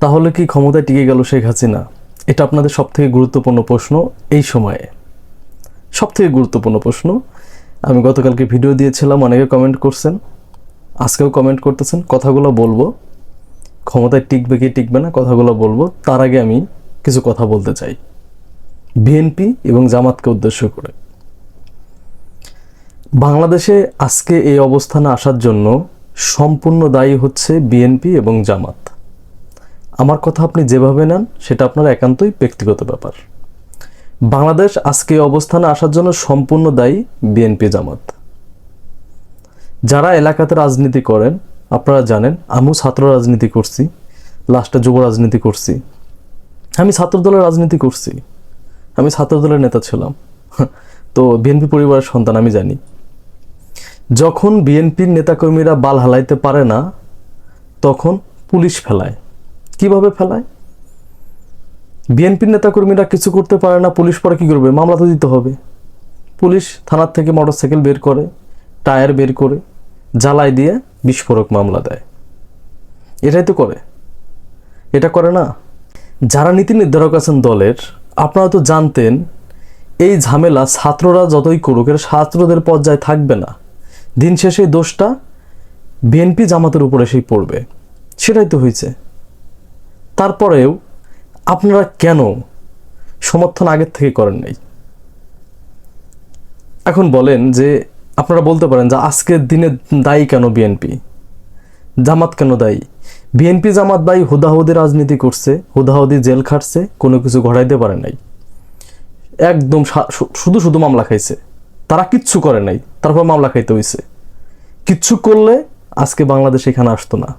তাহলে কি ক্ষমতায় টিকে গেল শেখ হাসিনা? এটা আপনাদের সবথেকে গুরুত্বপূর্ণ প্রশ্ন এই সময়ে। সবথেকে গুরুত্বপূর্ণ প্রশ্ন। আমি গতকালকে ভিডিও দিয়েছিলাম, অনেকে কমেন্ট করছেন, আজকেও কমেন্ট করতেছেন, কথাগুলো বলব। ক্ষমতায় টিকবে কি টিকবে না, কথাগুলো বলব। তার আগে আমি কিছু কথা বলতে চাই। বিএনপি এবং জামাতকে উদ্দেশ্য করে। বাংলাদেশে আজকে এই অবস্থানে আসার জন্য সম্পূর্ণ দায়ী হচ্ছে বিএনপি এবং জামাত। আমার কথা আপনি যেভাবে নেন, সেটা আপনার একান্তই ব্যক্তিগত ব্যাপার। বাংলাদেশ আজকে অবস্থানে আসার জন্য সম্পূর্ণ দায়ী বিএনপি জামাত। যারা এলাকাতে রাজনীতি করেন, আপনারা জানেন, আমিও ছাত্র রাজনীতি করছি, লাস্টে যুব রাজনীতি করছি। আমি ছাত্র দলের রাজনীতি করছি। আমি ছাত্র দলের নেতা ছিলাম। তো বিএনপি পরিবারের সন্তান, আমি জানি। যখন বিএনপির নেতাকর্মীরা বাল হালাইতে পারে না, তখন পুলিশ ফেলায়। কীভাবে ফেলায়? বিএনপির নেতাকর্মীরা কিছু করতে পারে না, পুলিশ পরে কি করবে? মামলা তো দিতে হবে। পুলিশ থানার থেকে মোটরসাইকেল বের করে, টায়ার বের করে জ্বালাই দিয়ে বিস্ফোরক মামলা দেয়। এটাই তো করে। এটা করে না? যারা নীতি নির্ধারক আছেন দলের, আপনারা তো জানতেন, এই ঝামেলা ছাত্ররা যতই করুক এটা ছাত্রদের পর্যায়ে থাকবে না। দিন শেষে দোষটা বিএনপি জামাতের উপরে এসেই পড়বে। সেটাই তো হয়েছে। তারপরেও আপনারা কেন সমর্থন আগের থেকে করেন নাই? এখন বলেন যে আপনারা বলতে পারেন যে আজকের দিনে দায়ী কেন বিএনপি? জামাত কেন দায়ী? বিএনপি জামাত দায়ী হুদাহুদি রাজনীতি করছে, হুদাহুদি জেল খাটছে, কোনো কিছু ঘটাইতে পারে নাই। একদম শুধু শুধু মামলা খাইছে। তারা কিচ্ছু করে নাই, তারপর মামলা খাইতে হইছে। কিচ্ছু করলে আজকে বাংলাদেশ এখানে আসতো না।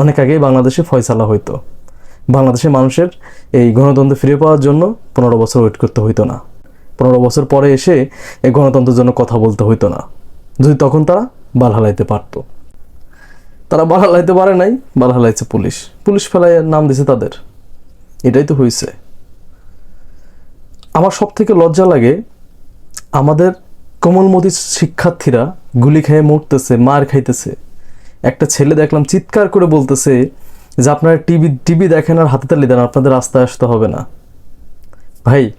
অনেক আগেই বাংলাদেশে ফয়সালা হইতো। বাংলাদেশের মানুষের এই গণতন্ত্র ফিরে পাওয়ার জন্য পনেরো বছর ওয়েট করতে হইতো না। পনেরো বছর পরে এসে এই গণতন্ত্রের জন্য কথা বলতে হইতো না। যদি তখন তারা বাল হালাইতে পারতো। তারা বাল হালাইতে পারে নাই, বাল হালাইছে পুলিশ। পুলিশ ফেলায় নাম দিছে তাদের। এটাই তো হয়েছে আমার সব থেকে লজ্জা লাগে, আমাদের কোমলমতি শিক্ষার্থীরা গুলি খেয়ে মরতেছে, মার খাইতেছে। একটা ছেলে দেখলাম চিৎকার করে বলতেছে যে আপনারা টিভি টিভি দেখেন আর হাতে তালি দেন, আপনাদের রাস্তায় আসতে হবে না। ভাই,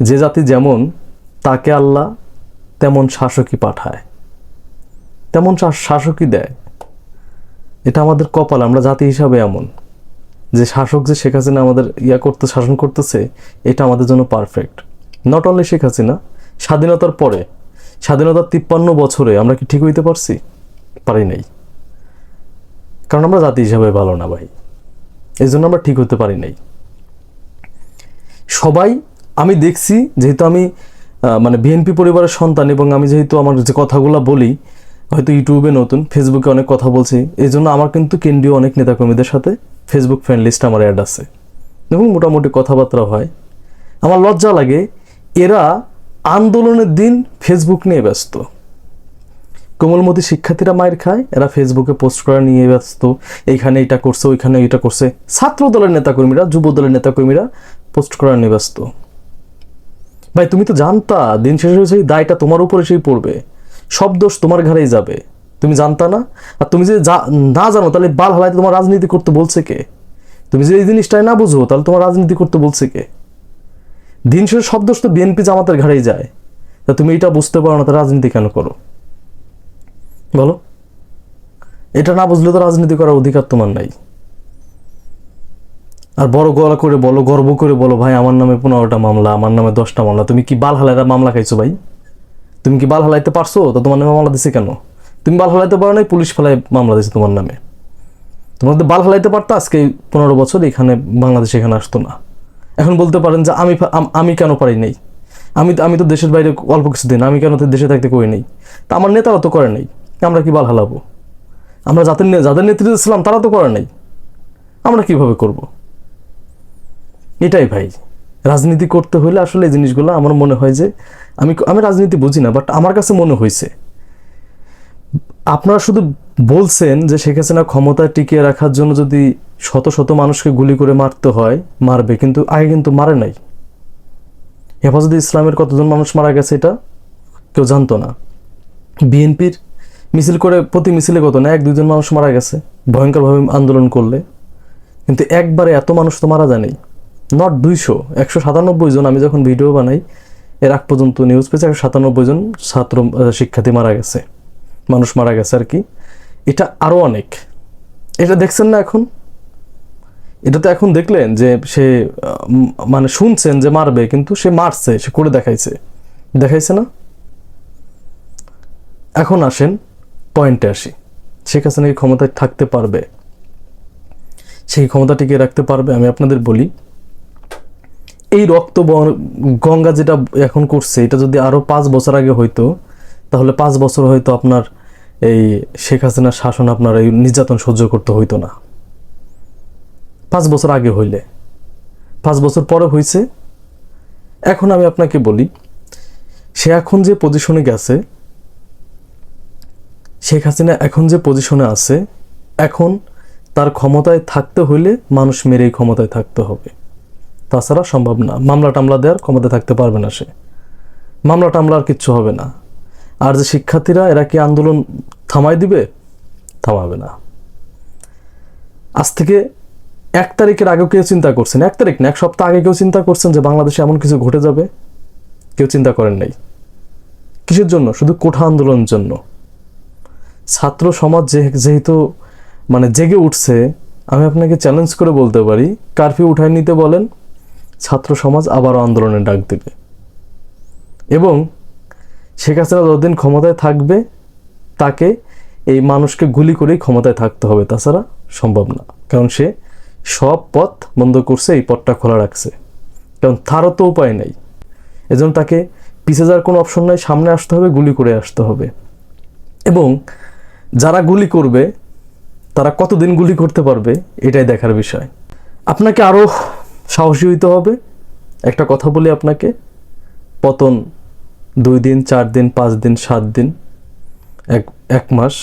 যে জাতি যেমন, তাকে আল্লাহ তেমন শাসকই পাঠায়। তেমন শাসকই দেয়। এটা আমাদের কপাল, আমরা জাতি হিসাবে এমন। যে শাসক যে শেখ হাসিনা আমাদের ইয়া করতে, শাসন করতেছে, এটা আমাদের জন্য perfect not only Sheikh Hasina, স্বাধীনতার পরে, স্বাধীনতার তিপ্পান্ন বছরে আমরা কি ঠিক হইতে পারছি? পারি নাই। কারণ আমরা জাতি হিসাবে ভালো না ভাই। এই জন্য আমরা ঠিক হতে পারি নাই। সবাই, আমি দেখছি যেহেতু আমি মানে বিএনপি পরিবারের সন্তান এবং আমি যেহেতু আমার যে কথাগুলো বলি, হয়তো ইউটিউবে নতুন ফেসবুকে অনেক কথা বলছি এই জন্য আমার কিন্তু কেন্দ্রীয় অনেক নেতাকর্মীদের সাথে ফেসবুক ফ্রেন্ড লিস্ট আমার অ্যাড আছে। এবং মোটামুটি কথাবার্তা হয়। আমার লজ্জা লাগে, এরা আন্দোলনের দিন ফেসবুক নিয়ে ব্যস্ত। কোমলমতি শিক্ষার্থীরা মায়ের খায়, এরা ফেসবুকে পোস্ট করা নিয়ে ব্যস্ত। এইখানে এটা করছে, ওইখানে এটা করছে। ছাত্র দলের নেতাকর্মীরা, যুব দলের নেতাকর্মীরা পোস্ট করা নিয়ে ব্যস্ত। ভাই, তুমি তো জানতা, দিন শেষে সেই দায়টা তোমার উপর এসেই পড়বে। সব দোষ তোমার ঘাড়েই যাবে। তুমি জানতা না? আর তুমি যে না জানো, তাহলে বাল হালাইতে তোমার রাজনীতি করতে বলছে কে? তুমি যে এই জিনিসটাই না বুঝো, তাহলে তোমার রাজনীতি করতে বলছে কে? দিন শেষে সব দোষ তো বিএনপি জামাতের ঘাড়েই যায়। তা তুমি এটা বুঝতে পারো না, তা রাজনীতি কেন করো? বলো। এটা না বুঝলে তো রাজনীতি করার অধিকার তোমার নাই। আর বড় গলা করে বলো, গর্ব করে বলো, ভাই, আমার নামে পনেরোটা মামলা, আমার নামে দশটা মামলা। তুমি কি বাল হালাইরা মামলা খাইছো ভাই? তুমি কি বাল হালাইতে পারছ? তো তোমার নামে মামলা দিছে কেন? তুমি বাল হালাইতে পারো নাই, পুলিশ ফেলায় মামলা দিছে তোমার নামে। তোমার যদি বাল হালাইতে পারতো, আজকে পনেরো বছর এখানে বাংলাদেশ এখানে আসতো না। এখন বলতে পারেন যে আমি আমি কেন পারি নাই? আমি তো- আমি তো দেশের বাইরে অল্প কিছু দিন, আমি কেন তো দেশে থাকতে করি নাই? তা আমার নেতারা তো করে নাই। আমরা কি বাল হালাবো? আমরা যাদের যাদের নেতৃত্বে ছিলাম, তারা তো করে নাই। আমরা কীভাবে করব? এটাই ভাই। রাজনীতি করতে হলে আসলে এই জিনিসগুলো আমার মনে হয় যে, আমি আমি রাজনীতি বুঝি না বাট আমার কাছে মনে হয়েছে, আপনারা শুধু বলছেন যে শেখ হাসিনা ক্ষমতা টিকিয়ে রাখার জন্য যদি শত শত মানুষকে গুলি করে মারতে হয়, মারবে, কিন্তু আগে কিন্তু মারে নাই। হেফাজতে ইসলামের কতজন মানুষ মারা গেছে এটা কেউ জানতো না। বিএনপির মিছিল করে, প্রতি মিছিলে কত না, এক দুজন মানুষ মারা গেছে। ভয়ঙ্করভাবে আন্দোলন করলে। কিন্তু একবারে এত মানুষ তো মারা যায়নি। নট দুইশো, একশো সাতানব্বই জন আমি যখন ভিডিও বানাই, এর আগ পর্যন্ত নিউজ পেয়েছে, একশো সাতানব্বই জন ছাত্র শিক্ষার্থী মারা গেছে। মানুষ মারা গেছে আর কি। এটা আরও অনেক। এটা দেখছেন না এখন? এটা তো এখন দেখলেন যে সে মানে শুনছেন যে মারবে, কিন্তু সে মারছে, সে করে দেখাইছে। দেখাইছে না? এখন আসেন। পয়েন্টে আসি। শেখ হাসিনা এই ক্ষমতায় থাকতে পারবে? সেই ক্ষমতা টিকিয়ে রাখতে পারবে? আমি আপনাদের বলি, এই রক্ত গঙ্গা যেটা এখন করছে, এটা যদি আরও পাঁচ বছর আগে হইতো, তাহলে পাঁচ বছর হয়তো আপনার এই শেখ হাসিনার শাসন আপনার এই নির্যাতন সহ্য করতে হইতো না। পাঁচ বছর আগে হইলে। পাঁচ বছর পরে হইছে। এখন আমি আপনাকে বলি, সে এখন যে পজিশনে গেছে শেখ হাসিনা এখন যে পজিশনে আছে, এখন তার ক্ষমতায় থাকতে হইলে মানুষ মেরেই ক্ষমতায় থাকতে হবে। তাছাড়া সম্ভব না। মামলা টামলা দেওয়ার ক্ষমতায় থাকতে পারবে না সে। মামলা টামলা আর কিচ্ছু হবে না। আর যে শিক্ষার্থীরা, এরা কি আন্দোলন থামাই দিবে? থামাবে না। আজ থেকে এক তারিখের আগেও কেউ চিন্তা করছেন এক তারিখ না, এক সপ্তাহ আগে কেউ চিন্তা করছেন যে বাংলাদেশে এমন কিছু ঘটে যাবে? কেউ চিন্তা করেন নাই। কিসের জন্য? শুধু কোঠা আন্দোলনের জন্য। ছাত্র সমাজ যেহেতু মানে জেগে উঠছে, আমি আপনাকে চ্যালেঞ্জ করে বলতে পারি। কারফিউ উঠায় নিতে বলেন, ছাত্র সমাজ আবারও আন্দোলনে ডাক দেবে। এবং শেখ হাসিনা যতদিন ক্ষমতায় থাকবে, তাকে এই মানুষকে গুলি করেই ক্ষমতায় থাকতে হবে। তাছাড়া সম্ভব না। কারণ সে সব পথ বন্ধ করছে, এই পথটা খোলা রাখছে। কারণ তারও তো উপায় নেই। এজন্য তাকে পিছিয়ে যাওয়ার কোনো অপশন নাই, সামনে আসতে হবে, গুলি করে আসতে হবে। এবং যারা গুলি করবে, তারা কতদিন গুলি করতে পারবে, এটাই দেখার বিষয়। আপনাকে আরও সাহসী হইতে হবে। একটা কথা বলি আপনাকে। পতন দুই দিন, চার দিন, পাঁচ দিন, সাত দিন, এক এক মাস,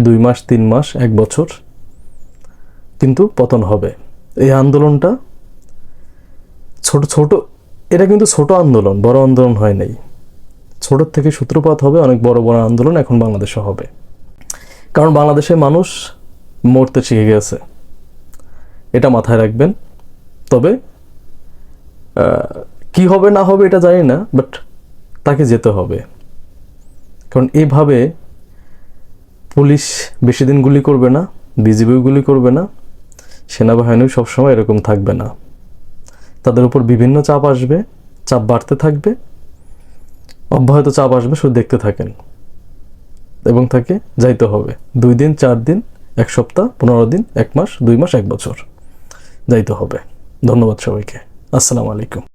দুই মাস, তিন মাস, এক বছর কিন্তু পতন হবে। এই আন্দোলনটা ছোট ছোট, এটা কিন্তু ছোট আন্দোলন, বড় আন্দোলন হয় নাই। ছোটোর থেকে সূত্রপাত হবে, অনেক বড় বড় আন্দোলন এখন বাংলাদেশে হবে। কারণ বাংলাদেশের মানুষ মরতে শিখে গেছে। এটা মাথায় রাখবেন। তবে কি হবে না হবে এটা জানি না বাট তাকে যেতে হবে। কারণ এইভাবে পুলিশ বেশি দিন গুলি করবে না, বিজিবিও গুলি করবে না, সেনাবাহিনীও সবসময় এরকম থাকবে না। তাদের উপর বিভিন্ন চাপ আসবে, চাপ বাড়তে থাকবে, অব্যাহত চাপ আসবে, শুধু দেখতে থাকেন। এবং তাকে যাইতে হবে। দুই দিন, চার দিন, এক সপ্তাহ, পনেরো দিন, এক মাস, দুই মাস, এক বছর যাইতে হবে। ধন্যবাদ সবাইকে। আসসালামু আলাইকুম।